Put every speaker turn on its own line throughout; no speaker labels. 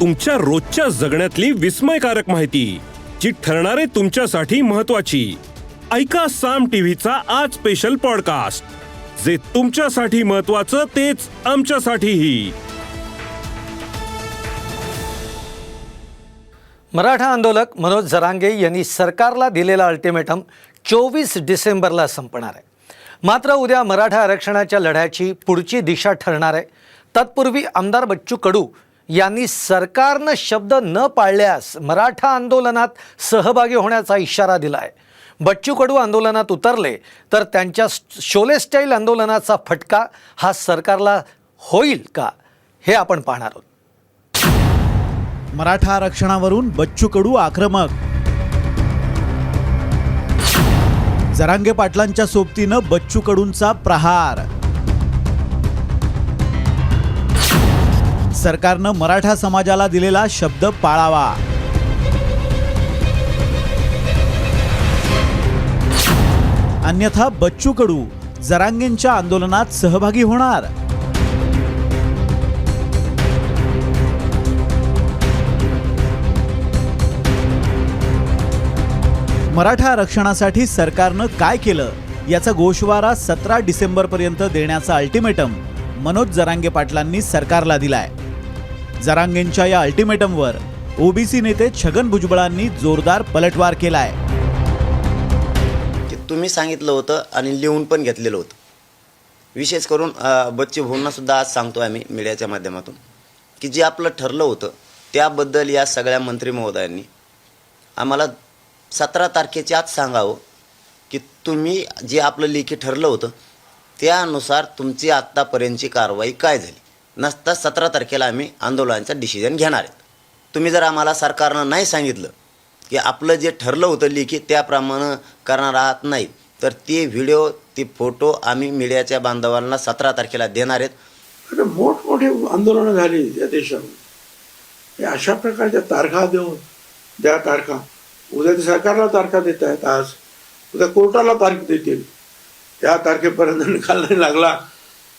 तुमच्या रोजच्या जगण्यातली विस्मयकारक माहिती जी ठरणारे तुमच्यासाठी महत्वाची ऐका साम टीव्हीचा आज स्पेशल पॉडकास्ट जे तुमच्यासाठी महत्वाचं तेच आमच्यासाठीही.
मराठा आंदोलक मनोज जरांगे यांनी सरकारला दिलेला अल्टिमेटम चोवीस डिसेंबरला संपणार आहे. मात्र उद्या मराठा आरक्षणाच्या लढ्याची पुढची दिशा ठरणार आहे. तत्पूर्वी आमदार बच्चू कडू यांनी सरकारनं शब्द न पाळल्यास मराठा आंदोलनात सहभागी होण्याचा इशारा दिला आहे बच्चू कडू आंदोलनात उतरले तर त्यांच्या शोले स्टाईल आंदोलनाचा फटका हा सरकारला होईल का हे आपण पाहणार आहोत.
मराठा आरक्षणावरून बच्चू कडू आक्रमक. जरांगे पाटलांच्या सोबतीनं बच्चू कडूंचा प्रहार. सरकारनं मराठा समाजाला दिलेला शब्द पाळावा. अन्यथा बच्चू कडू जरांगेंच्या आंदोलनात सहभागी होणार. मराठा आरक्षणासाठी सरकारनं काय केलं याचा गोषवारा सतरा डिसेंबरपर्यंत देण्याचा अल्टिमेटम मनोज जरांगे पाटलांनी सरकारला दिलाय. जरांगेंच्या या अल्टिमेटमवर ओबीसी नेते छगन भुजबळांनी जोरदार पलटवार केलाय.
की तुम्ही सांगितलं होतं आणि लिहून पण घेतलेलं होतं. विशेष करून बच्ची बच्चे भाऊंना सुद्धा आज सांगतो आम्ही मीडियाच्या माध्यमातून की जे आपलं ठरलं होतं त्याबद्दल या सगळ्या मंत्री महोदयांनी आम्हाला सतरा तारखेच्या आज सांगावं की तुम्ही जे आपलं लेखी ठरलं होतं त्यानुसार तुमची आत्तापर्यंतची कारवाई काय झाली? नसता सतरा तारखेला आम्ही आंदोलनाचं डिसिजन घेणार आहेत. तुम्ही जर आम्हाला सरकारनं नाही सांगितलं की आपलं जे ठरलं होतं लिखित त्याप्रमाणे करणार आहात नाही तर ते व्हिडिओ ते फोटो आम्ही मीडियाच्या बांधवांना सतरा तारखेला देणार आहेत.
मोठमोठे मोठमोठी आंदोलनं झाली या देशामध्ये. अशा प्रकारच्या तारखा देऊन द्या तारखा उद्या ते सरकारला तारखा देत आहेत आज उद्या कोर्टाला तारीख देतील. त्या तारखेपर्यंत निकाल नाही लागला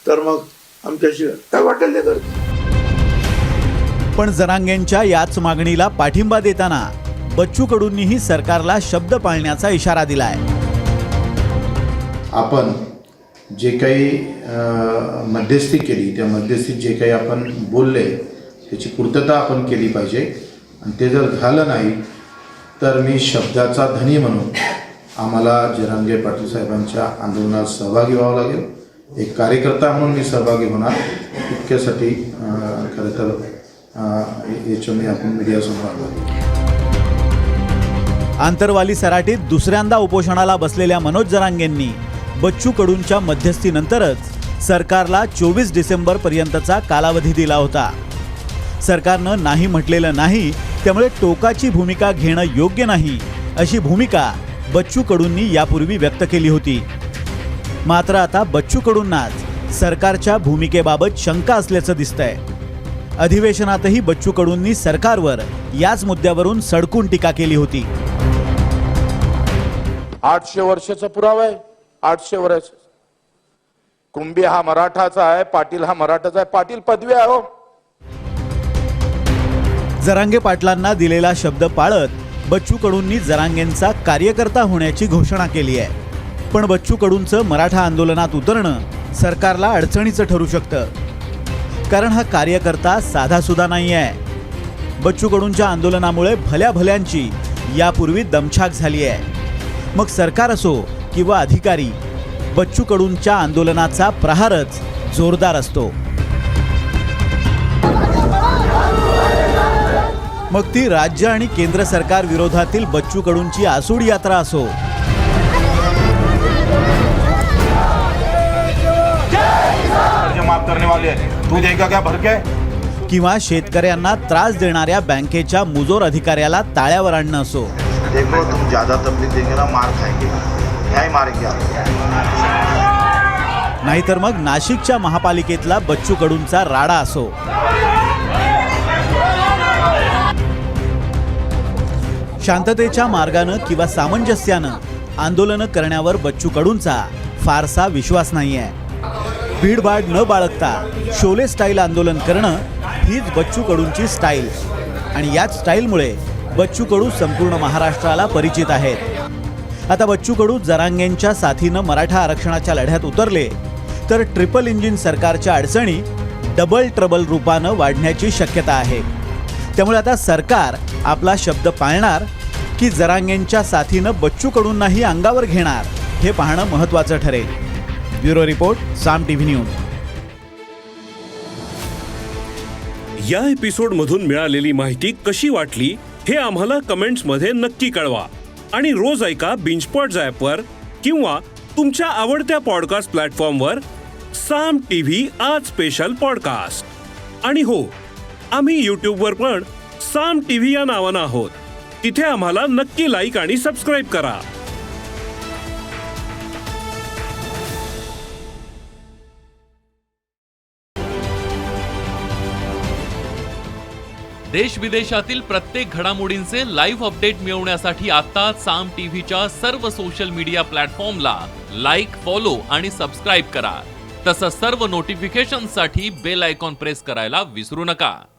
तर मग आमच्याशी काय वाटेल ते करतील.
पण जरांगेंच्या याच मागणीला पाठिंबा देताना बच्चू कडूंनीही सरकारला शब्द पाळण्याचा इशारा दिलाय.
आपण जे काही अ, मध्यस्थी केली त्या मध्यस्थीत जे काही आपण बोलले त्याची पूर्तता आपण केली पाहिजे. आणि ते जर झालं नाही तर मी शब्दाचा धनी म्हणून आम्हाला जरांगे पाटील साहेबांच्या आंदोलनात सहभागी व्हावं लागेल. एक कार्यकर्ता म्हणून मी सहभागी होणार. इतक्यासाठी खरं तर याच्या मी आपण मीडियासमोर आलो.
आंतरवाली सराटीत दुसऱ्यांदा उपोषणाला बसलेल्या मनोज जरांगेंनी बच्चू कडूंच्या मध्यस्थीनंतरच सरकारला चोवीस डिसेंबर पर्यंतचा कालावधी दिला होता. सरकारनं नाही म्हटलेलं नाही त्यामुळे टोकाची भूमिका घेणं योग्य नाही अशी भूमिका बच्चू कडूंनी यापूर्वी व्यक्त केली होती. मात्र आता बच्चू कडूंनाच सरकारच्या भूमिकेबाबत शंका असल्याचं दिसतंय. अधिवेशनातही बच्चू कडूंनी सरकारवर याच मुद्द्यावरून सडकून टीका केली होती.
आठशे वर्षाचा पुरावा आहे. आठशे वर्ष. कुंभी हा मराठाचा आहे पाटील हा मराठाचा आहे. पाटील पदवी आहे हो.
जरांगे पाटलांना दिलेला शब्द पाळत बच्चू कडूंनी जरांगेंचा कार्यकर्ता होण्याची घोषणा केली आहे. पण बच्चू कडूंचं मराठा आंदोलनात उतरणं सरकारला अडचणीचं ठरू शकतं. कारण हा कार्यकर्ता साधासुद्धा नाही आहे. बच्चू कडूंच्या आंदोलनामुळे भल्या भल्यांची यापूर्वी दमछाक झाली आहे. मग सरकार असो किंवा अधिकारी बच्चू कडूंच्या आंदोलनाचा प्रहारच जोरदार असतो. मग ती राज्य आणि केंद्र सरकार विरोधातील बच्चू कडूंची आसूड यात्रा असो
कर्ज माफ करने वाले तू देगा क्या भर के
किंवा शेतकऱ्यांना त्रास देणाऱ्या बँकेच्या मुजोर अधिकाऱ्याला ताळ्यावर आणणं असो.
देखो तुम ज्यादा तकलीफ देंगे ना मार खाएंगे. क्या मारेंगे आप.
नाहीतर मग नाशिकच्या महापालिकेतला बच्चू कडूंचा राडा असो. शांततेच्या मार्गानं किंवा सामंजस्यानं आंदोलनं करण्यावर बच्चू कडूंचा फारसा विश्वास नाहीये. भीडभाड न बाळगता शोले स्टाईल आंदोलन करणं हीच बच्चू कडूंची स्टाईल. आणि याच स्टाईलमुळे बच्चू कडू संपूर्ण महाराष्ट्राला परिचित आहेत. आता बच्चू कडू जरांगेंच्या साथीनं मराठा आरक्षणाच्या लढ्यात उतरले तर ट्रिपल इंजिन सरकारच्या अडचणी डबल ट्रबल रूपानं वाढण्याची शक्यता आहे. त्यामुळे आता सरकार आपला शब्द पाळणार की जरांगेंच्या साथीनं बच्चू कडूंनाही अंगावर घेणार हे पाहणं महत्त्वाचं ठरेल. Bureau report Saam TV news.
या एपिसोड मधून मिळालेली माहिती कशी वाटली हे आम्हाला कमेंट्समध्ये नक्की कळवा. आणि रोज ऐका बिंचपॉट वर किंवा तुमच्या आवडत्या पॉडकास्ट प्लॅटफॉर्मवर साम टीव्ही आज स्पेशल पॉडकास्ट. आणि हो आम्ही यूट्यूबवर पण साम टीव्ही या नावानं आहोत. तिथे आम्हाला नक्की लाईक आणि सबस्क्राईब करा.
देश विदेशातील प्रत्येक घडामोडींचे लाईव्ह अपडेट मिळवण्यासाठी आता साम टीव्हीच्या सर्व सोशल मीडिया प्लॅटफॉर्मला लाईक फॉलो आणि सबस्क्राईब करा. तसंच सर्व नोटिफिकेशनसाठी बेल आयकॉन प्रेस करायला विसरू नका.